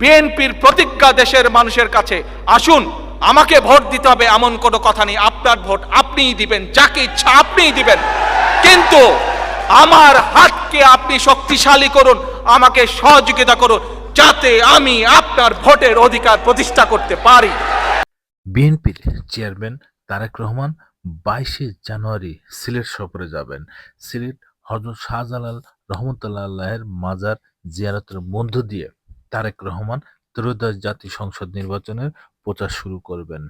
বিএনপির প্রতিজ্ঞা দেশের মানুষের কাছে, আসুন, আমাকে ভোট দিতে হবে এমন কোনো কথা নেই, আপনার ভোট আপনিই দিবেন, যাকে ইচ্ছা আপনিই দিবেন। কিন্তু আমার হাতকে আপনি শক্তিশালী করুন, আমাকে সহযোগিতা করুন, যাতে আমি আপনার ভোটের অধিকার প্রতিষ্ঠা করতে পারি। বিএনপির চেয়ারম্যান তারেক রহমান বাইশে জানুয়ারি সিলেট সফরে যাবেন। সিলেট হজরত শাহজালাল রহমতুল্লাহ মাজার জিয়ারতের মধ্য দিয়ে। তারেক রহমান ত্রয়োদশ জাতীয় সংসদ নির্বাচনের প্রচার শুরু করবেন।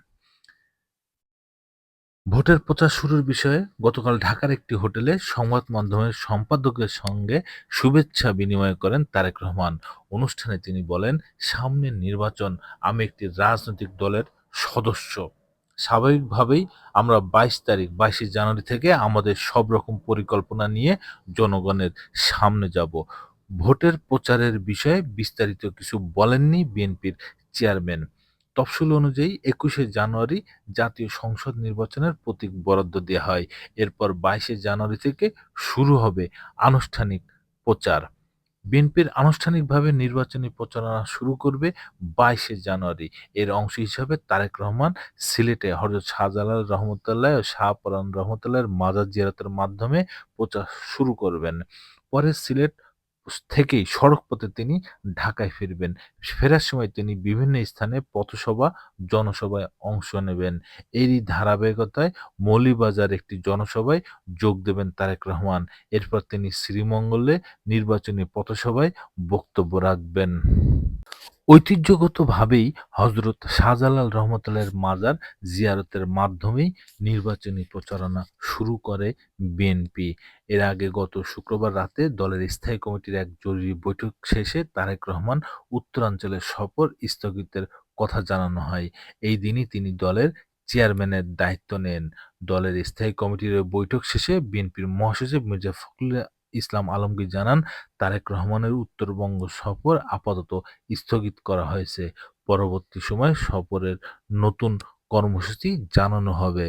ভোটের প্রচার শুরুর বিষয়ে গতকাল ঢাকার একটি হোটেলে সংবাদ মাধ্যমের সম্পাদকের সঙ্গে শুভেচ্ছা বিনিময় করেন তারেক রহমান। অনুষ্ঠানে তিনি বলেন, সামনের নির্বাচন, আমি একটি রাজনৈতিক দলের সদস্য। স্বাভাবিকভাবেই আমরা বাইশ তারিখ, বাইশে জানুয়ারি থেকে আমাদের সব রকম পরিকল্পনা নিয়ে জনগণের সামনে যাব। ভোটের প্রচারের বিষয়ে বিস্তারিত কিছু বলেননি বিএনপির চেয়ারম্যান। তফসিল অনুযায়ী একুশে জানুয়ারি জাতীয় সংসদ নির্বাচনের প্রতীক বরাদ্দ দেওয়া হয়। এরপর বাইশে জানুয়ারি থেকে শুরু হবে আনুষ্ঠানিক প্রচার। বিএনপির আনুষ্ঠানিকভাবে নির্বাচনী প্রচারণা শুরু করবে বাইশে জানুয়ারি। এর অংশ হিসাবে তারেক রহমান সিলেটে হজরত শাহজালাল রহমতুল্লাহ ও শাহপরান রহমতুল্লাহের মাজার জিয়ারতের মাধ্যমে প্রচার শুরু করবেন। পরে সিলেট থেকেই সড়ক পথে তিনি ঢাকায় ফিরবেন। ফেরার সময় তিনি বিভিন্ন স্থানে পথসভা, জনসভায় অংশ নেবেন। এরই ধারাবাহিকতায় মৌলিবাজার একটি জনসভায় যোগ দেবেন তারেক রহমান। এরপর তিনি শ্রীমঙ্গলে নির্বাচনী পথসভায় বক্তব্য রাখবেন। ঐতিহ্যগতভাবেই হজরত শাহজালাল রহমতুল্লাহের মাজার জিয়ারতের মাধ্যমেই নির্বাচনী প্রচারণা শুরু করে বিএনপি। এর আগে গত শুক্রবার রাতে দলের স্থায়ী কমিটির এক জরুরি বৈঠক শেষে তারেক রহমান উত্তরাঞ্চলের সফর স্থগিতের কথা জানানো হয়। এই দিনই তিনি দলের চেয়ারম্যানের দায়িত্ব নেন। দলের স্থায়ী কমিটির বৈঠক শেষে বিএনপির মহাসচিব মির্জা ফখরুল ইসলাম আলমগীর জানান, তারেক রহমানের উত্তরবঙ্গ সফর আপাতত স্থগিত করা হয়েছে। পরবর্তী সময়ে সফরের নতুন কর্মসূচি জানানো হবে।